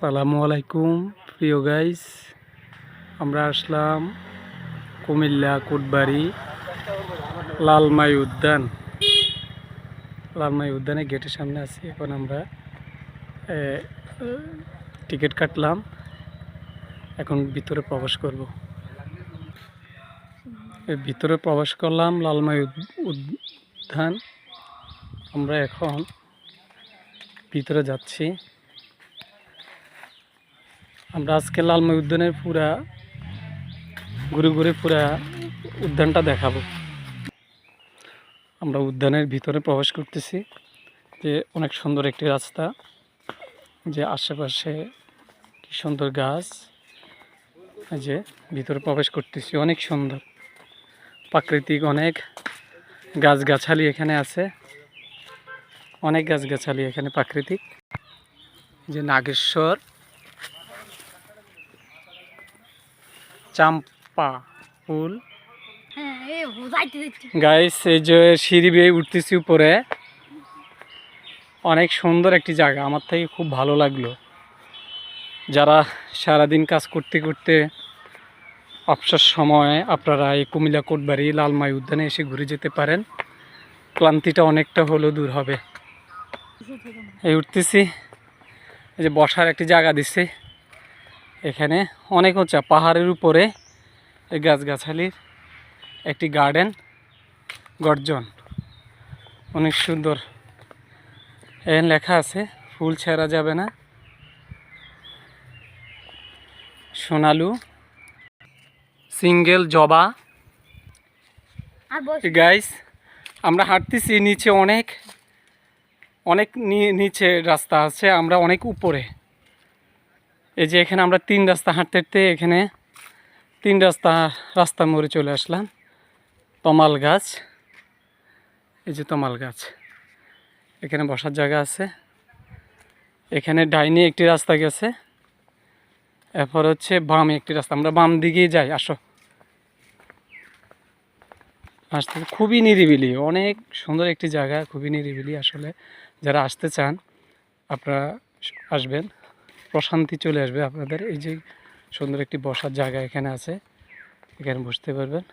সালামু আলাইকুম, প্রিয় গাইস আমরা আসলাম কুমিল্লা কুটবাড়ি লালমাই উদ্যান। লালমাই উদ্যানে গেটের সামনে আছি, এখন আমরা টিকিট কাটলাম। এখন ভিতরে প্রবেশ করব। ভিতরে প্রবেশ করলাম লালমাই উদ- উদ্যান। আমরা এখন ভিতরে যাচ্ছি। আমরা আজকে লালমাই উদ্যানের পুরা, ঘুরে ঘুরে পুরা উদ্যানটা দেখাবো। আমরা উদ্যানের ভিতরে প্রবেশ করতেছি, যে অনেক সুন্দর একটি রাস্তা, যে আশেপাশে কি সুন্দর গাছ যে ভিতরে প্রবেশ করতেছি, অনেক সুন্দর। প্রাকৃতিক অনেক গাছগাছালি এখানে আছে, অনেক গাছগাছালি এখানে প্রাকৃতিক। যে নাগেশ্বর চাম্পা ফুল। হ্যাঁ এই গাইস এই যে সিঁড়ি বেয়ে উঠতেছি উপরে। অনেক সুন্দর একটি জায়গা আমার থেকে খুব ভালো লাগল। যারা সারাদিন কাজ করতে করতে অবসর সময়ে আপনারা এই কুমিল্লা কোটবাড়ি লালমাই উদ্যানে এসে ঘুরে যেতে পারেন। ক্লান্তিটা অনেকটা হলেও দূর হবে। এই উঠতেছি এই যে বসার একটি জায়গা দিচ্ছে এখানে অনেক উঁচা পাহাড়ের উপরে এই গাছগাছালির একটি গার্ডেন গর্জন। অনেক সুন্দর। এখানে লেখা আছে ফুল ছেঁড়া যাবে না। সোনালু সিঙ্গেল জবা। গাইস আমরা হাঁটতেছি নিচে অনেক অনেক নিচে রাস্তা আছে আমরা অনেক উপরে। এই যে এখানে আমরা তিন রাস্তা হাঁটতে হাঁটতে এখানে তিন রাস্তা রাস্তা মোড়ে চলে আসলাম। তমাল গাছ। এই যে তমাল গাছ। এখানে বসার জায়গা আছে। এখানে ডাইনে একটি রাস্তা গেছে। এরপর হচ্ছে বামে একটি রাস্তা। আমরা বাম দিকেই যাই, আসো। আসতে খুবই নিরিবিলি, অনেক সুন্দর একটি জায়গা, খুবই নিরিবিলি আসলে। যারা আসতে চান, আপনারা আসবেন। প্রশান্তি চলে আসবে আপনাদের। এই যে সুন্দর একটি বসার জায়গা এখানে আছে, এখানে বসতে পারবেন।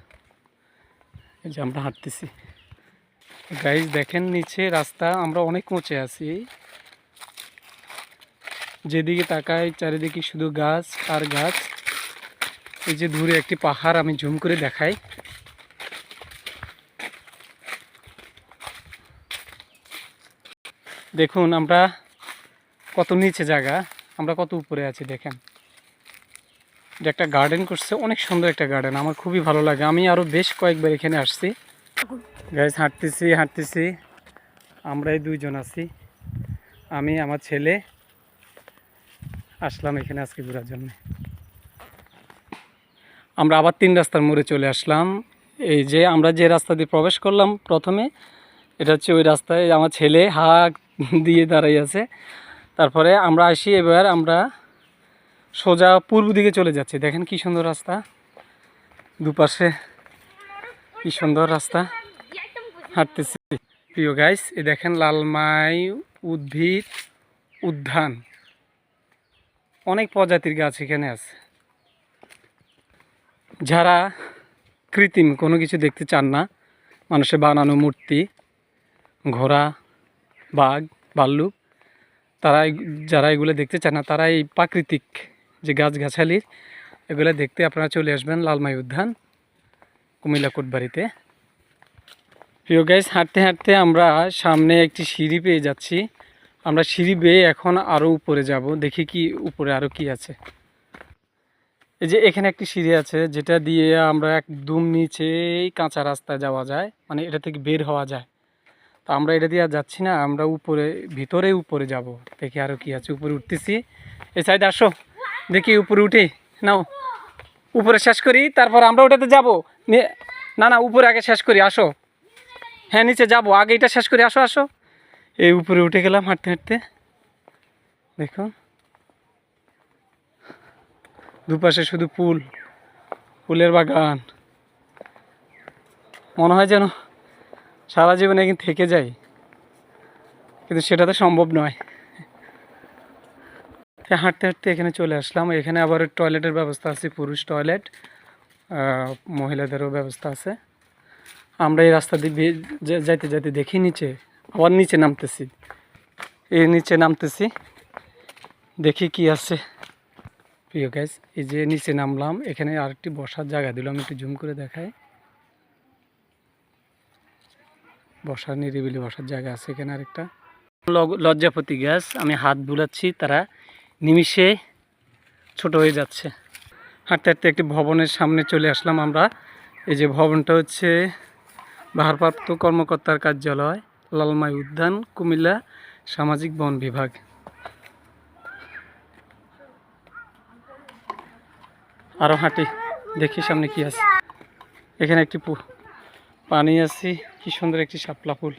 এই যে আমরা হাঁটতেছি। গাইজ দেখেন নিচে রাস্তা, আমরা অনেক উঁচে আছি। যেদিকে তাকাই, চারিদিকে শুধু গাছ আর গাছ। এই যে দূরে একটি পাহাড়, আমি ঝুম করে দেখাই। দেখুন, আমরা কত নিচে জায়গা। আমরা কত উপরে আছি দেখেন। এটা একটা গার্ডেন করছে, অনেক সুন্দর একটা গার্ডেন আমার খুবই ভালো লাগে। আমি আরও বেশ কয়েকবার এখানে আসছি। গাইজ হাঁটতেছি হাঁটতেছি। আমরা এই দুইজন আছি। আমি, আমার ছেলে। আসলাম এখানে আজকে ঘোরার জন্য। আমরা আবার তিন রাস্তার মোড়ে চলে আসলাম। এই যে আমরা যে রাস্তা দিয়ে প্রবেশ করলাম প্রথমে, এটা হচ্ছে ওই রাস্তায় আমার ছেলে হাক দিয়ে দাঁড়াই আছে। তারপরে আমরা আসি এবার, আমরা সোজা পূর্ব দিকে চলে যাচ্ছি। দেখেন কি সুন্দর রাস্তা। দুপাশে কি সুন্দর রাস্তা। হাঁটতেছি। প্রিয় গাইস এ দেখেন লালমাই উদ্ভিদ উদ্যান। অনেক প্রজাতির গাছ এখানে আছে। যারা কৃত্রিম, কোনো কিছু দেখতে চান না, মানুষের বানানো মূর্তি, ঘোড়া, বাঘ ভাল্লুক তারা যারা এগুলো দেখতে চায় না তারা এই প্রাকৃতিক যে গাছগাছালির এগুলো দেখতে আপনারা চলে আসবেন লালমাই উদ্যান, কুমিল্লা কোটবাড়িতে। প্রিয় গাইস হাঁটতে হাঁটতে আমরা সামনে একটি সিঁড়ি পেয়ে যাচ্ছি। আমরা সিঁড়ি বেয়ে এখন আরও উপরে যাব, দেখি কি উপরে আরও কি আছে। এই যে এখানে একটি সিঁড়ি আছে, যেটা দিয়ে আমরা একদম নিচেই কাঁচা রাস্তায় যাওয়া যায় মানে এটা থেকে বের হওয়া যায়। তো আমরা এটা দিয়ে আর যাচ্ছি না, আমরা উপরে, ভিতরে উপরে যাব। দেখি আরও কি আছে, উপরে উঠতেছি। এই সাইড আসো, দেখি উপরে উঠি, নাও। উপরে শেষ করি, তারপর আমরা ওটাতে যাব। না না উপরে আগে শেষ করি, আসো। হ্যাঁ নিচে যাব, আগে এটা শেষ করি, আসো আসো। এই উপরে উঠে গেলাম হাঁটতে হাঁটতে। দেখুন দুপাশে শুধু ফুল, ফুলের বাগান। মনে হয় যেন সারা জীবনে কিন্তু থেকে যাই, কিন্তু সেটা তো সম্ভব নয়। হাঁটতে হাঁটতে এখানে চলে আসলাম। এখানে আবার টয়লেটের ব্যবস্থা আছে, পুরুষ টয়লেট মহিলাদেরও ব্যবস্থা আছে। আমরা এই রাস্তা দিয়ে যাইতে যাইতে দেখি নিচে, আবার নিচে নামতেছি। এই নিচে নামতেছি, দেখি কি আছে। প্রিয় গ্যাস এই যে নিচে নামলাম, এখানে আরেকটি বসার জায়গা দিলাম একটু জুম করে দেখায় বসার নিরিবিলি বসার জায়গা আছে এখানে আরেকটা। লজ্জাপতি গ্যাস আমি হাত বুলাচ্ছি, তারা নিমিষে ছোট হয়ে যাচ্ছে। হাঁটতে হাঁটতে একটি ভবনের সামনে চলে আসলাম আমরা। এই যে ভবনটা হচ্ছে ভারপ্রাপ্ত কর্মকর্তার কার্যালয়, লালমাই উদ্যান, কুমিল্লা সামাজিক বন বিভাগ। আরও হাঁটি, দেখি সামনে কি আছে। এখানে একটি পানি আছে, কি সুন্দর একটি শাপলা ফুল।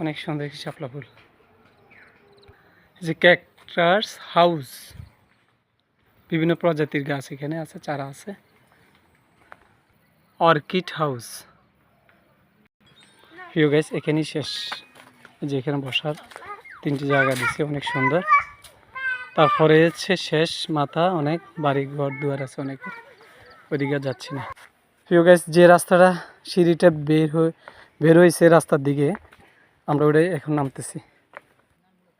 অনেক সুন্দর একটি শাপলা ফুল। যে ক্যাকটাস হাউস বিভিন্ন প্রজাতির গাছ এখানে আছে, চারা আছে। অর্কিড হাউস প্রিয় গাছ এখানেই শেষ। যে এখানে বসার তিনটি জায়গা দিচ্ছে অনেক সুন্দর। তারপরে হচ্ছে শেষ মাথা, অনেক বাড়ি ঘর দুয়ার আছে অনেকের। ওইদিকে যাচ্ছি না। প্রিয় গাছ যে রাস্তাটা সিঁড়িটা বের হয়ে বের হয়েছে রাস্তার দিকে আমরা ওটাই এখন নামতেছি।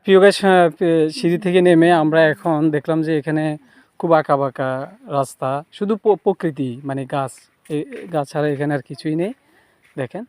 প্রিয় হ্যাঁ, সিঁড়ি থেকে নেমে আমরা এখন দেখলাম যে এখানে খুব আঁকা বাঁকা রাস্তা শুধু প্রকৃতি মানে গাছ গাছ ছাড়া এখানে আর কিছুই নেই দেখেন।